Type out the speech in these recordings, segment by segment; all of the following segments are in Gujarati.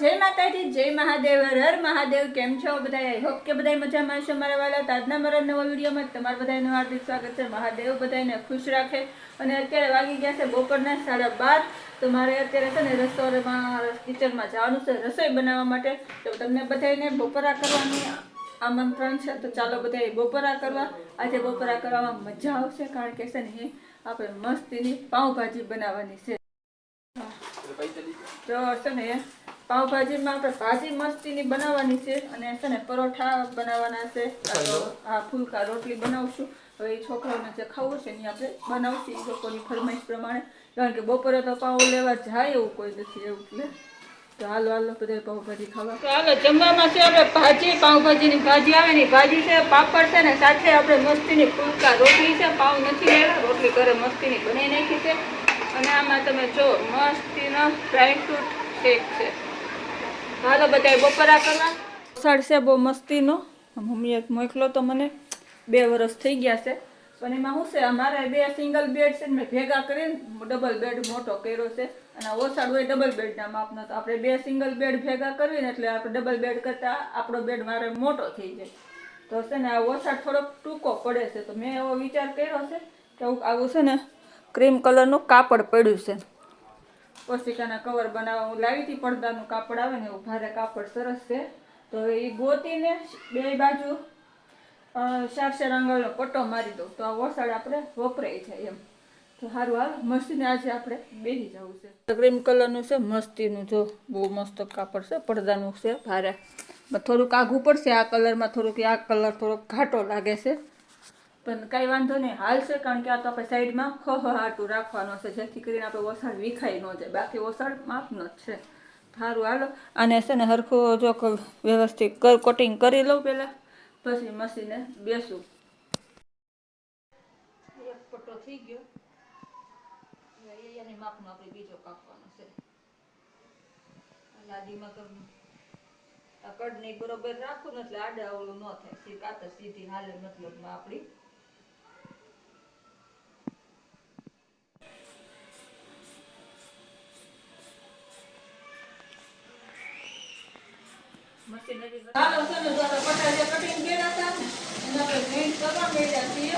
જય માતાજી, જય મહાદેવ, હર હર મહાદેવ, કેમ છો બધા આઈ હોપ કે બધા મજામાં હશો મારા વાલા. તાજના મારા નવા વિડીયોમાં તમારા બધાનું હાર્દિક સ્વાગત છે. મહાદેવ બધાને ખુશ રાખે. અને અત્યારે વાગી ગયા છે બપોરના સાડા બાર. તો મારે અત્યારે છે ને રસોઈમાં કિચનમાં જવાનું છે રસોઈ બનાવવા માટે. તો તમને બધાને બપોરા કરવાની આમંત્રણ છે. તો ચાલો બધા બપોરા કરવા. આજે બપોરા કરવામાં મજા આવશે કારણ કે છે ને આપણે મસ્તીની પાઉંભાજી બનાવવાની છે. તો છે ને પાવભાજીમાં આપણે ભાજી મસ્તીની બનાવવાની છે અને છે ને પરોઠા બનાવવાના છે. આ ફૂલકા રોટલી બનાવશું. હવે એ છોકરાઓને જે ખાવું છે એ આપણે બનાવશું. એ લોકોની ફરમાઈશ પ્રમાણે. કારણ કે બપોરે તો પાઉં લેવા જાય એવું કોઈ નથી એવું એટલે. તો હાલો હાલો બધા પાઉભાજી ખાવા. તો હાલો જમવામાં છે આપણે ભાજી પાવભાજીની ભાજી આવે ને ભાજી છે પાપડ છે ને સાથે આપણે મસ્તીની ફૂલકા રોટલી છે પાઉં નથી લેવા રોટલી ઘરે મસ્તીની બનાવી નાખી છે. અને આમાં તમે જો મસ્તીનો ડ્રાયફ્રૂટ શેક છે. હાલો બધા બપોરા કરવા વરસાદ છે, બહુ મસ્તીનો. મમ્મીએ મોકલો તો મને. બે વર્ષ થઈ ગયા છે. પણ એમાં શું છે અમારે બે સિંગલ બેડ છે મેં ભેગા કરીને ડબલ બેડ મોટો કર્યો છે. અને આ ઓસાડ હોય ડબલ બેડના માપનો તો આપણે બે સિંગલ બેડ ભેગા કરવી ને એટલે આપણે ડબલ બેડ કરતાં આપણો બેડ મારે મોટો થઈ જાય. તો છે ને આ ઓસાડ થોડોક ટૂંકો પડે છે. તો મેં એવો વિચાર કર્યો છે કે આવું છે ને ક્રીમ કલરનું કાપડ પડ્યું છે. ઓશિકાના કવર બનાવવા હું લાવી હતી, પડદાનું કાપડ આવે ને એવું, ભારે કાપડ, સરસ છે. તો એ ગોતીને બે બાજુ ચાર ચાર પટ્ટો મારી દઉં. તો આ વસાડ આપણે વપરાય છે એમ. તો સારું હાલ, મસ્તીને આજે આપણે બેસી જવું છે. ક્રીમ કલરનું છે, મસ્તીનું જો, બહુ મસ્ત કાપડ છે, પડદાનું છે, ભારે. થોડુંક આઘું પડશે આ કલરમાં થોડુંક આ કલર થોડોક ઘાટો લાગે છે. પણ કાંઈ વાંધો નહીં. હાલશે કારણ કે આ તો આપણે સાઈડમાં ખોહાટું રાખવાનો છે, જેથી કરીને આપણે વસાડ વિખાઈ ન જાય. બાકી વસાડ માપનો જ છે. સારું હાલો. અને છે ને હરખું જો વ્યવસ્થિત કર કોટિંગ કરી લઉં પહેલાં, પછી મશીને બેસું. એક પટ્ટો થઈ ગયો. માપનો આપણે બીજો કાપવાનો છે. લાદીમાં આ કડની બરોબર રાખું ને એટલે આડે અવળું ન થાય. સી કાતર સીધી હાલે મતલબમાં આપણી. હાલો છે ને જો કટિંગ કર્યા હતા એને આપણે ગ્રીન કરવા માંડ્યા છીએ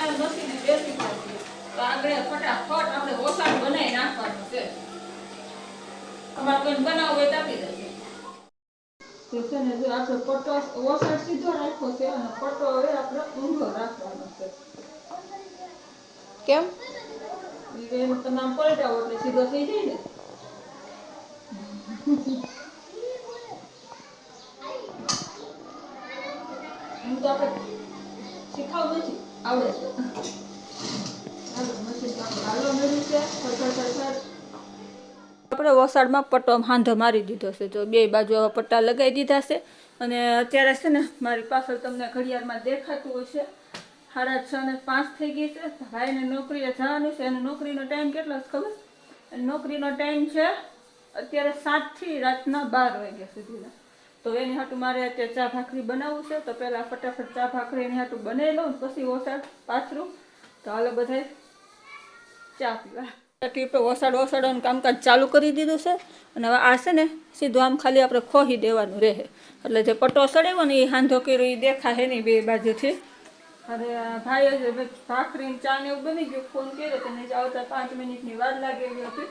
અને મશીને બેસી ગયા છીએ. તો આગળ ફટાફટ આપણે ઓસાડ બનાવી નાખવાનું છે. અમારે કોઈ બનાવવું હોય તો આપી દેજો. તો છે ને જો આપણે પટ્ટો ઓસાડ સીધો રાખ્યો છે અને પટ્ટો હવે આપણે ઊંધો રાખવાનો છે. કેમ? તમે આમ પલટાવો એટલે સીધો થઈ જાય ને હું તો આપણે છે છે વસાડમાં પટ્ટો હાંધો મારી દીધો છે. જો બે બાજુ પટ્ટા લગાવી દીધા છે. અને અત્યારે છે ને મારી પાછળ તમને ઘડિયાળમાં દેખાતું હશે સાડા છ ને પાંચ થઈ ગઈ છે. ભાઈને નોકરીએ જવાનું છે. અને નોકરીનો ટાઈમ કેટલો છે ખબર? નોકરીનો ટાઈમ છે અત્યારે સાતથી રાતના બાર વાગ્યા સુધીનો. તો એની હાટું મારે અત્યારે ચા ભાખરી બનાવવું છે. તો પહેલાં ફટાફટ ચા ભાખરી એની હાટું બનાવી લઉં પછી ઓસાડ પાથરું. તો હાલો બધાય ચા પીવા. ટીપે ઓસાડ ઓસાડવાનું કામકાજ ચાલુ કરી દીધું છે. અને હવે આ છે ને સીધું આમ ખાલી આપણે ખોહી દેવાનું રહે. એટલે જે પટ્ટો સડેવો ને એ હાંધો કર્યો એ દેખાય નહીં બે બાજુથી. અરે ભાઈ ભાઈએ ભાખરીને ચા ને એવું બની ગયું, ફોન કર્યો તો નહીં આવતા પાંચ મિનિટની વાર લાગે એવી હતી.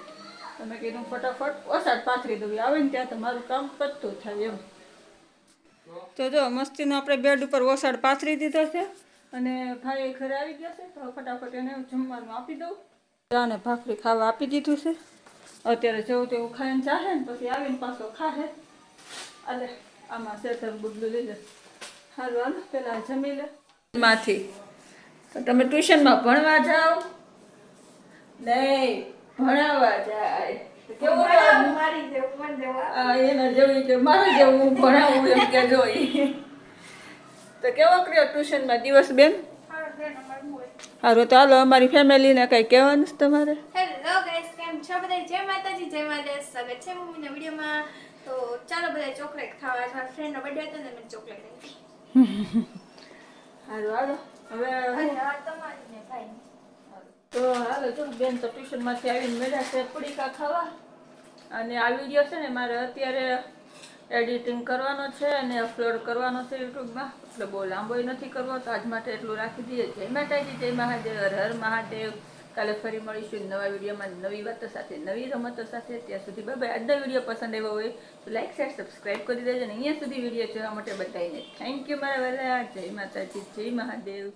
તમે કીધું ફટાફટ ઓસાડ પાથરી દઉં. આવે ને ત્યાં મારું કામ પતું થાય એમ. તો જો, મસ્તીનો આપણે બેડ ઉપર ઓસાડ પાથરી દીધો છે અને ભાઈ ઘરે આવી ગયા છે. તો ફટાફટ એને જમવાનું આપી દઉં. ચાને ભાખરી ખાવા આપી દીધું છે. અત્યારે જેવું તેવું ખાઈને ચાહે ને પછી આવીને પાછો ખાહે. અલે આમાં સેતર બદલું લઈ લે હાલો, પેલા જમી લે. માંથી. તો તમે ટ્યુશનમાં ભણવા જાઓ. નહીં, ભણાવવા જાય. એના જેવું કે મારે જેવું ભણાવવું એમ કે જોઈ. તો કેવો કર્યો ટ્યુશનમાં દિવસ બેન? સારું તો હાલો અમારી ફેમિલીને કંઈ કહેવાનું છે તમારે? હેલો ગાઈસ કેમ છો બધા જય માતાજી જય માતા સ્વાગત છે મમ્મીના વિડીયોમાં. તો ચાલો બધા ચોકલેટ ખાવા. આજ મારા ફ્રેન્ડનો બર્થડે હતો ને મેં ચોકલેટ આપી સારું હાલો. હવે અને આ તમારી ને ભાઈ તો હાલો જો, બેન તો ટ્યુશનમાંથી આવીને મેળા છે, પડીકા ખાવા. અને આ વીડિયો છે ને, મારે અત્યારે એડિટિંગ કરવાનો છે અને અપલોડ કરવાનો છે યુટ્યુબમાં. એટલે બહુ લાંબોય નથી કરવો, તો આજ માટે એટલું રાખી દઈએ. જય માતાજી, જય મહાદેવ, હર મહાદેવ. કાલે ફરી મળીશું નવા વિડીયોમાં નવી વાતો સાથે, નવી રમતો સાથે. ત્યાં સુધી બાય આજનો વીડિયો પસંદ આવ્યો હોય, તો લાઇક શેર સબસ્ક્રાઈબ કરી દેજો અને અહીંયા સુધી વીડિયો જોવા માટે બતાવીને થેન્ક યુ મારા વાલા. જય માતાજી, જય મહાદેવ.